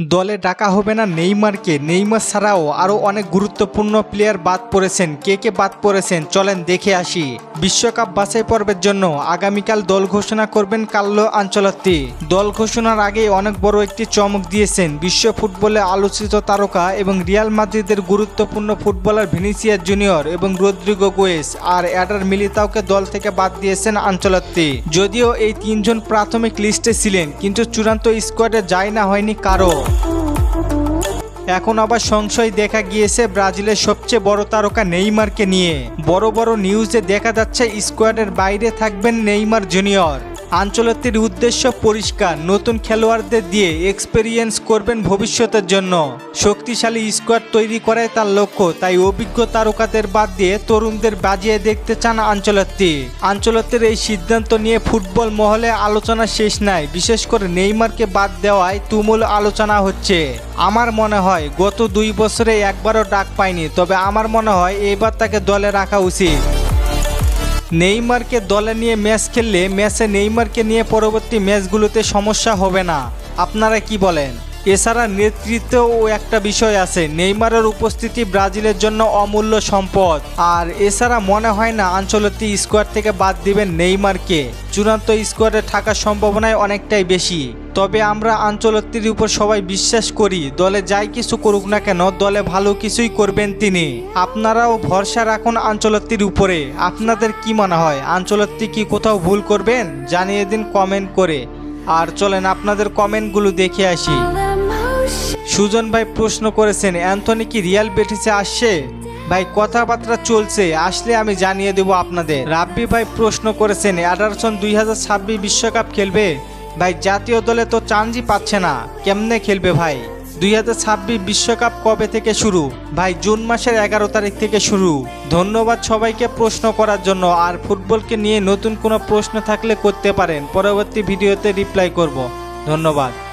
দলে ডাকা হবে না নেইমারকে। নেইমার ছাড়াও আরও অনেক গুরুত্বপূর্ণ প্লেয়ার বাদ পড়েছেন। কে কে বাদ পড়েছেন চলেন দেখে আসি। বিশ্বকাপ বাছাই পর্বের জন্য আগামীকাল দল ঘোষণা করবেন কাল্লো আঞ্চলত্তি। দল ঘোষণার আগে অনেক বড় একটি চমক দিয়েছেন বিশ্ব ফুটবলে আলোচিত তারকা এবং রিয়াল মাদ্রিদের গুরুত্বপূর্ণ ফুটবলার ভিনিসিয়াস জুনিয়র এবং রদ্রিগো গোয়েস আর অ্যাডার মিলিতাওকে দল থেকে বাদ দিয়েছেন আঞ্চলত্তি। যদিও এই তিনজন প্রাথমিক লিস্টে ছিলেন, কিন্তু চূড়ান্ত স্কোয়াডে যায় না হয়নি কারও এখন আবার সংশয় দেখা গিয়েছে ব্রাজিলের সবচেয়ে বড় তারকা নেইমারকে নিয়ে। বড় বড় নিউজে দেখা যাচ্ছে স্কোয়াডের বাইরে থাকবেন নেইমার জুনিয়র আঞ্চলতির উদ্দেশ্য পরিষ্কার। নতুন খেলোয়াড়দের দিয়ে এক্সপেরিয়েন্স করবেন ভবিষ্যতের জন্য। শক্তিশালী স্কোয়াড তৈরি করাই তার লক্ষ্য, তাই অভিজ্ঞ তারকাদের বাদ দিয়ে তরুণদের বাজিয়ে দেখতে চান আঞ্চলত্তি। আঞ্চলত্বের এই সিদ্ধান্ত নিয়ে ফুটবল মহলে আলোচনা শেষ নাই, বিশেষ করে নেইমারকে বাদ দেওয়ায় তুমুল আলোচনা হচ্ছে। আমার মনে হয়, গত দুই বছরে একবারও ডাক পায়নি তবে আমার মনে হয় এবার তাকে দলে রাখা উচিত। নেইমারকে দলে নিয়ে ম্যাচ খেললে ম্যাচে নেইমারকে নিয়ে পরবর্তী ম্যাচগুলোতে সমস্যা হবে না। আপনারা কি বলেন? এছাড়া নেতৃত্বেও একটা বিষয় আছে, নেইমারের উপস্থিতি ব্রাজিলের জন্য অমূল্য সম্পদ। আর এছাড়া মনে হয় না আঞ্চলতি স্কোয়াড থেকে বাদ দিবেন নেইমারকে। চূড়ান্ত স্কোয়াডে থাকার সম্ভাবনাই অনেকটাই বেশি। তবে আমরা আঞ্চলত্তির উপর সবাই বিশ্বাস করি, দলে যাই কিছু করুক না কেন, দলে ভালো কিছুই করবেন তিনি। আপনারাও ভরসা রাখুন আঞ্চলত্তির উপরে। আপনাদের কি মনে হয় আঞ্চলত্তি কি কোথাও ভুল করবেন? জানিয়ে দিন কমেন্ট করে। আর চলেন আপনাদের কমেন্টগুলো দেখে আসি। সুজন ভাই প্রশ্ন করেছেন, অ্যান্থনি কি রিয়াল বেটিসে আসছে? ভাই, কথাবার্তা চলছে, আসলে আমি জানিয়ে দেব আপনাদের। রাব্বি ভাই প্রশ্ন করেছেন, অ্যাডারসন দুই হাজার বিশ্বকাপ খেলবে? ভাই, জাতীয় দলে তো চান্সই পাচ্ছে না, কেমনে খেলবে ভাই? দুই হাজার বিশ্বকাপ কবে থেকে শুরু? ভাই, জুন মাসের এগারো তারিখ থেকে শুরু। ধন্যবাদ সবাইকে প্রশ্ন করার জন্য, আর ফুটবলকে নিয়ে নতুন কোনো প্রশ্ন থাকলে করতে পারেন। পরবর্তী ভিডিওতে রিপ্লাই করব। ধন্যবাদ।